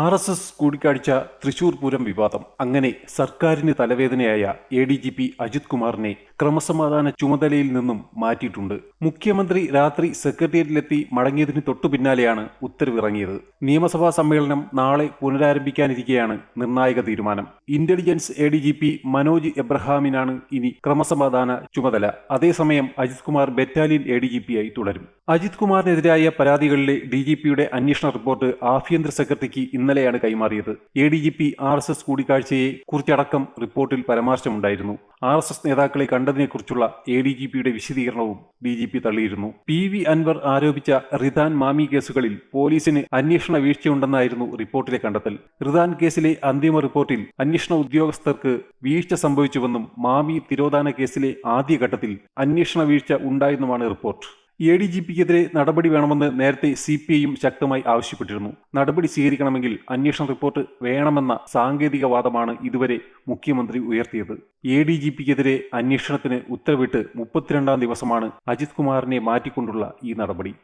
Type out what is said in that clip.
R S S കൂടിക്കാഴ്ച തൃശൂർ പൂരം വിവാദം. അങ്ങനെ സർക്കാരിന് തലവേദനയായ A D G P Ajith കുമാറിനെ ക്രമസമാധാന ചുമതലയിൽ നിന്നും മാറ്റിയിട്ടുണ്ട്. മുഖ്യമന്ത്രി രാത്രി സെക്രട്ടേറിയറ്റിലെത്തി മടങ്ങിയതിന് തൊട്ടു പിന്നാലെയാണ് ഉത്തരവിറങ്ങിയത്. നിയമസഭാ സമ്മേളനം നാളെ പുനരാരംഭിക്കാനിരിക്കെയാണ് നിർണായക തീരുമാനം. Intelligence A D G P Manoj എബ്രഹാമിനാണ് ഇനി ക്രമസമാധാന ചുമതല. അതേസമയം Ajith Kumar battalion A D G P ആയി തുടരും. അജിത് കുമാറിനെതിരായ പരാതികളിലെ ഡി ജി പിയുടെ അന്വേഷണ റിപ്പോർട്ട് ആഭ്യന്തര സെക്രട്ടറിക്ക് ഇന്നലെയാണ് കൈമാറിയത്. A D G P R S S കൂടിക്കാഴ്ചയെ കുറിച്ചടക്കം റിപ്പോർട്ടിൽ പരാമർശമുണ്ടായിരുന്നു. ആർ എസ് എസ് നേതാക്കളെ കണ്ടതിനെക്കുറിച്ചുള്ള എ ഡി ജി പിയുടെ വിശദീകരണവും ഡി ജി പി തള്ളിയിരുന്നു. പി വി അൻവർ ആരോപിച്ച റിദാൻ മാമി കേസുകളിൽ പോലീസിന് അന്വേഷണ വീഴ്ചയുണ്ടെന്നായിരുന്നു റിപ്പോർട്ടിലെ കണ്ടെത്തൽ. റിദാൻ കേസിലെ അന്തിമ റിപ്പോർട്ടിൽ അന്വേഷണ ഉദ്യോഗസ്ഥർക്ക് വീഴ്ച സംഭവിച്ചുവെന്നും മാമി തിരോധാന കേസിലെ ആദ്യഘട്ടത്തിൽ അന്വേഷണ വീഴ്ച ഉണ്ടായെന്നുമാണ് റിപ്പോർട്ട്. എ ഡി ജി പിക്കെതിരെ നടപടി വേണമെന്ന് നേരത്തെ സി പി ഐയും ശക്തമായി ആവശ്യപ്പെട്ടിരുന്നു. നടപടി സ്വീകരിക്കണമെങ്കിൽ അന്വേഷണ റിപ്പോർട്ട് വേണമെന്ന സാങ്കേതിക വാദമാണ് ഇതുവരെ മുഖ്യമന്ത്രി ഉയർത്തിയത്. എ ഡി ജി പിക്കെതിരെ അന്വേഷണത്തിന് ഉത്തരവിട്ട് മുപ്പത്തിരണ്ടാം ദിവസമാണ് അജിത് കുമാറിനെ മാറ്റിക്കൊണ്ടുള്ള ഈ നടപടി.